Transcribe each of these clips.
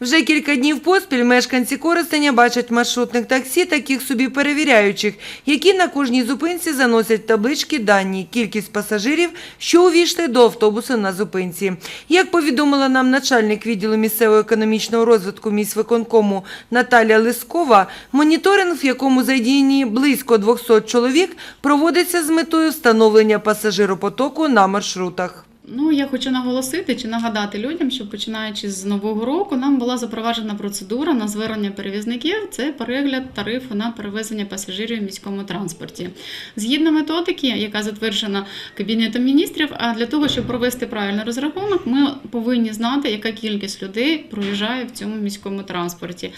Вже кілька днів поспіль мешканці Коростеня бачать маршрутних таксі, таких собі перевіряючих, які на кожній зупинці заносять таблички дані, кількість пасажирів, що увійшли до автобуса на зупинці. Як повідомила нам начальник відділу місцевого економічного розвитку міськвиконкому Наталія Лискова, моніторинг, в якому задіяні близько 200 чоловік, проводиться з метою встановлення пасажиропотоку на маршрутах. Ну, я хочу наголосити чи нагадати людям, що починаючи з нового року, нам була запроваджена процедура на звернення перевізників. Це перегляд тарифу на перевезення пасажирів в міському транспорті. Згідно методики, яка затверджена Кабінетом міністрів, а для того, щоб провести правильний розрахунок, ми повинні знати, яка кількість людей проїжджає в цьому міському транспорті.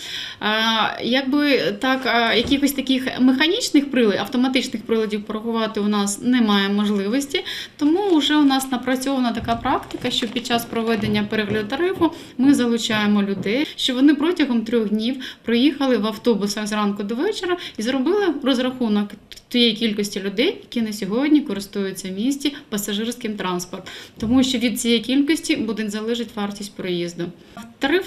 Якби так, якихось таких механічних приладів, автоматичних приладів порахувати у нас немає можливості, тому вже у нас напрацьована така практика, що під час проведення перегляду тарифу ми залучаємо людей, що вони протягом трьох днів проїхали в автобусах зранку до вечора і зробили розрахунок тієї кількості людей, які на сьогодні користуються в місті пасажирським транспортом, тому що від цієї кількості буде залежати вартість проїзду. Тариф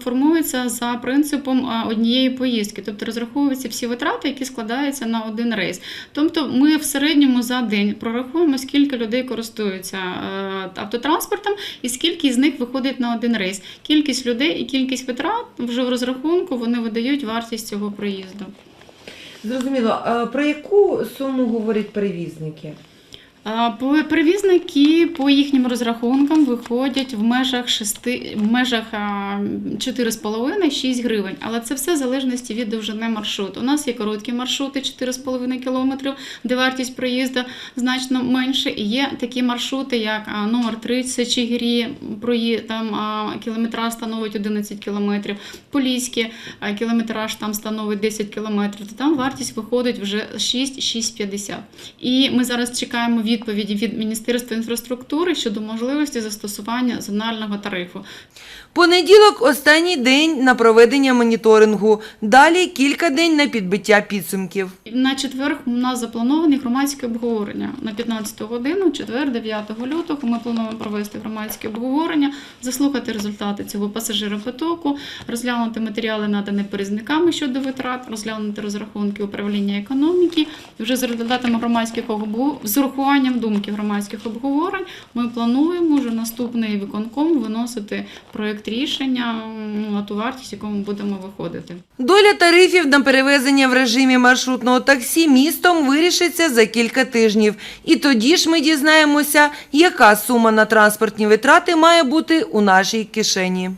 формується за принципом однієї поїздки, тобто розраховуються всі витрати, які складаються на один рейс. Тобто ми в середньому за день прорахуємо, скільки людей користуються е, автотранспортом і скільки з них виходить на один рейс. Кількість людей і кількість витрат вже в розрахунку вони видають вартість цього проїзду. Зрозуміло, а про яку суму говорять перевізники? Перевізники по їхнім розрахункам виходять в межах 6, в межах 4,5-6 гривень. Але це все в залежності від довжини маршруту. У нас є короткі маршрути 4,5 кілометрів, де вартість проїзду значно менше. І є такі маршрути, як номер 30 Чигирі, там кілометраж становить 11 кілометрів, Поліське а, кілометраж там становить 10 кілометрів, то там вартість виходить вже 6-6,50. І ми зараз чекаємо відповіді від Міністерства інфраструктури щодо можливості застосування зонального тарифу. Понеділок – останній день на проведення моніторингу. Далі кілька день на підбиття підсумків. На четвер у нас заплановані громадське обговорення на 15 годину, четвер, 9 лютого. Ми плануємо провести громадське обговорення, заслухати результати цього пасажиропотоку, розглянути матеріали, надані перевізниками щодо витрат, розглянути розрахунки управління економіки. Вже за результатами громадських обговорень, з урахуванням думки громадських обговорень, ми плануємо вже наступний виконком виносити проєкт рішення на ту вартість, яку ми будемо виходити. Доля тарифів на перевезення в режимі маршрутного таксі містом вирішиться за кілька тижнів. І тоді ж ми дізнаємося, яка сума на транспортні витрати має бути у нашій кишені.